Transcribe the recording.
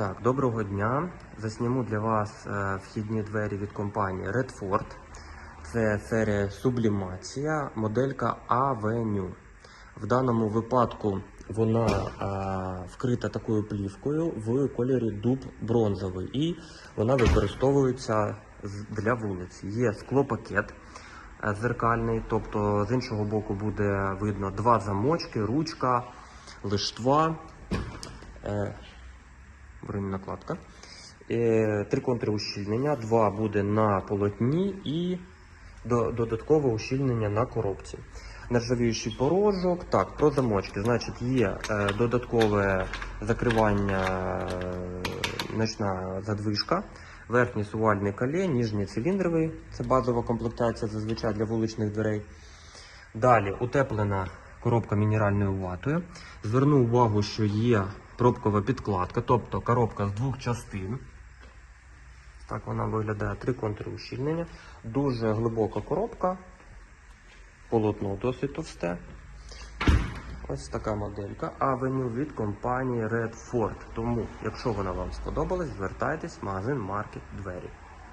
Так, доброго дня. Засніму для вас е, вхідні двері від компанії Redford. Це серія сублімація, моделька Avenue. В даному випадку вона е, вкрита такою плівкою в кольорі дуб бронзовий і вона використовується для вулиць. Є склопакет е, зеркальний, тобто з іншого боку буде видно два замочки, ручка, лиштва. Е, бронь накладка. Е, Три контури ущільнення, два буде на полотні і додаткове ущільнення на коробці. Нержавіючий порожок. Так, про замочки. Значить, є е, додаткове закривання, е, ночна задвижка, верхній сувальний калє, ніжній циліндровий. Це базова комплектація зазвичай для вуличних дверей. Далі утеплена коробка мінеральною ватою. Зверну увагу, що є пробкова підкладка, тобто коробка з двох частин. Так вона виглядає три контури ущільнення. Дуже глибока коробка. Полотно досить товсте. Ось така моделька авеню від компанії Redford. Тому, якщо вона вам сподобалась, звертайтесь в магазин Market Двері.